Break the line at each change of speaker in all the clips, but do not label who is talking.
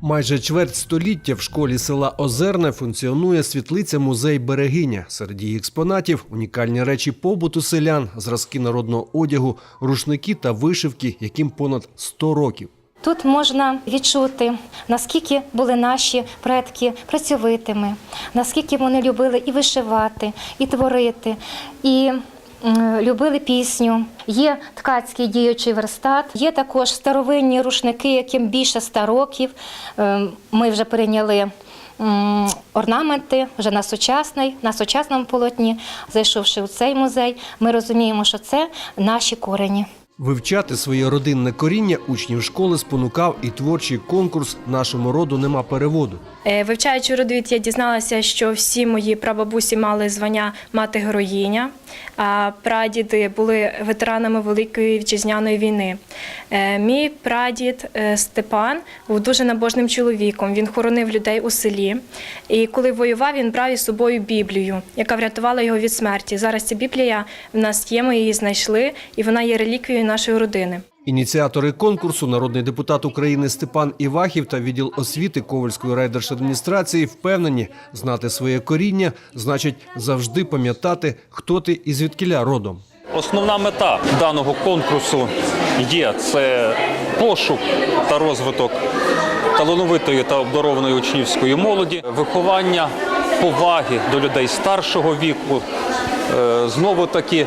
Майже чверть століття в школі села Озерне функціонує світлиця музей Берегиня. Серед її експонатів унікальні речі побуту селян, зразки народного одягу, рушники та вишивки, яким понад 100 років.
Тут можна відчути, наскільки були наші предки працьовитими, наскільки вони любили і вишивати, і творити, і любили пісню. Є ткацький діючий верстат, є також старовинні рушники, яким більше 100 років. Ем, Ми вже перейняли орнаменти вже на сучасний, на сучасному полотні. Зайшовши у цей музей, ми розуміємо, що це наші корені.
Вивчати своє родинне коріння учнів школи спонукав і творчий конкурс Нашому роду нема переводу.
Е, Вивчаючи родовід, я дізналася, що всі мої прабабусі мали звання мати героїня, а прадіди були ветеранами Великої вітчизняної війни. Е, Мій прадід е, Степан був дуже набожним чоловіком. Він хоронив людей у селі. І коли воював, він брав із собою Біблію, яка врятувала його від смерті. Зараз ця Біблія в нас є, ми її знайшли, і вона є реліквією нашої родини.
Ініціатори конкурсу, народний депутат України Степан Івахів та відділ освіти Ковальської райдержадміністрації впевнені, знати своє коріння значить завжди пам'ятати, хто ти і звідкіля родом.
Основна мета даного конкурсу є це пошук та розвиток талановитої та обдарованої учнівської молоді, виховання поваги до людей старшого віку, е, знову таки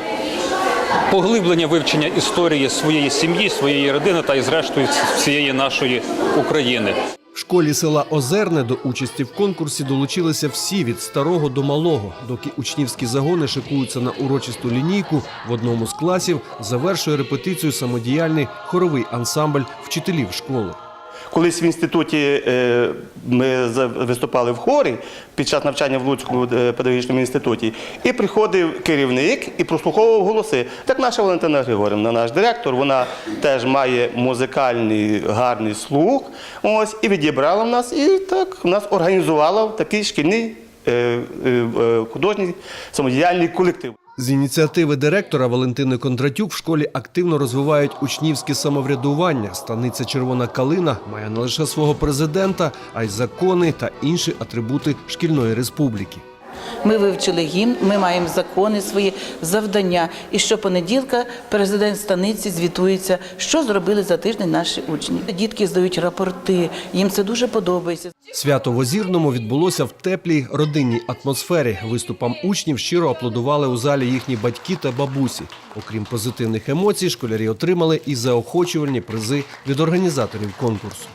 поглиблення вивчення історії своєї сім'ї, своєї родини та і зрештою всієї нашої України.
В школі села Озерне до участі в конкурсі долучилися всі від старого до малого. Доки учнівські загони шикуються на урочисту лінійку, в одному з класів завершує репетицію самодіяльний хоровий ансамбль вчителів школи.
Колись в інституті е, ми виступали в хорі під час навчання в Луцькому е, педагогічному інституті, і приходив керівник і прослуховував голоси. Так наша Валентина Григорівна, наш директор, вона теж має музикальний гарний слух. Ось і відібрала в нас, і так нас організувала в такий шкільний художній самодіяльний колектив.
З ініціативи директора Валентини Кондратюк в школі активно розвивають учнівське самоврядування. Станиця Червона Калина має не лише свого президента, а й закони та інші атрибути шкільної республіки.
Ми вивчили гімн, ми маємо закони свої завдання. І щопонеділка президент станиці звітується, що зробили за тиждень наші учні. Дітки здають рапорти, їм це дуже подобається.
Свято в Озірному відбулося в теплій родинній атмосфері. Виступам учнів щиро аплодували у залі їхні батьки та бабусі. Окрім позитивних емоцій, школярі отримали і заохочувальні призи від організаторів конкурсу.